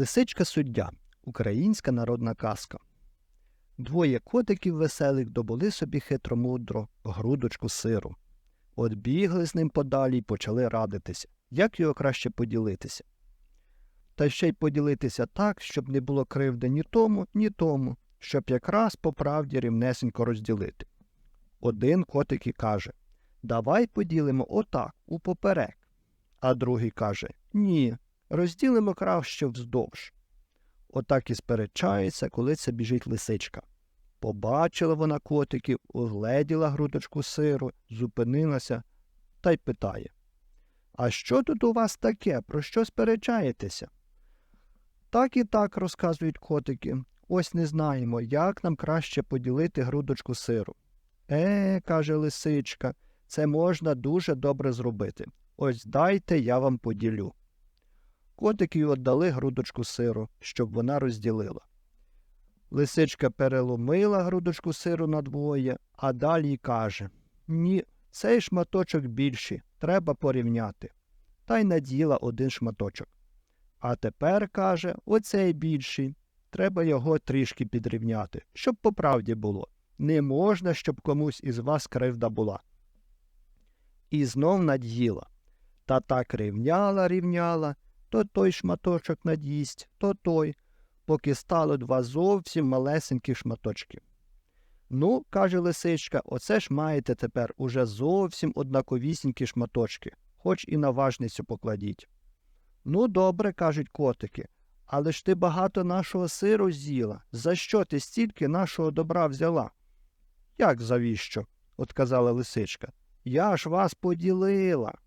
Лисичка суддя українська народна казка. Двоє котиків веселих добули собі хитромудро грудочку сиру. От бігли з ним подалі й почали радитися, як його краще поділитися. Та ще й поділитися так, щоб не було кривди ні тому, ні тому, щоб якраз по правді рівнесенько розділити. Один котик і каже Давай поділимо отак, упоперек. А другий каже Ні, розділимо краще вздовж. Отак і сперечається, коли це біжить лисичка. Побачила вона котиків, угледіла грудочку сиру, зупинилася та й питає А що тут у вас таке? Про що сперечаєтеся? Так і так, розказують котики. Ось не знаємо, як нам краще поділити грудочку сиру. Е, каже лисичка, це можна дуже добре зробити. Ось дайте, я вам поділю. Котики й отдали грудочку сиру, щоб вона розділила. Лисичка переломила грудочку сиру надвоє, а далі каже Ні, цей шматочок більший, треба порівняти. Та й наділа один шматочок. А тепер, каже, оцей більший. Треба його трішки підрівняти, щоб по правді було. Не можна, щоб комусь із вас кривда була. І знов над'їла. Та так рівняла, рівняла, то той шматочок над'їсть, то той, поки стало два зовсім малесенькі шматочки. Ну, каже лисичка, оце ж маєте тепер уже зовсім однаковісінькі шматочки, хоч і на важницю покладіть. Ну, добре, кажуть котики, але ж ти багато нашого сиру з'їла. За що ти стільки нашого добра взяла? Як завіщо? отказала лисичка. Я ж вас поділила.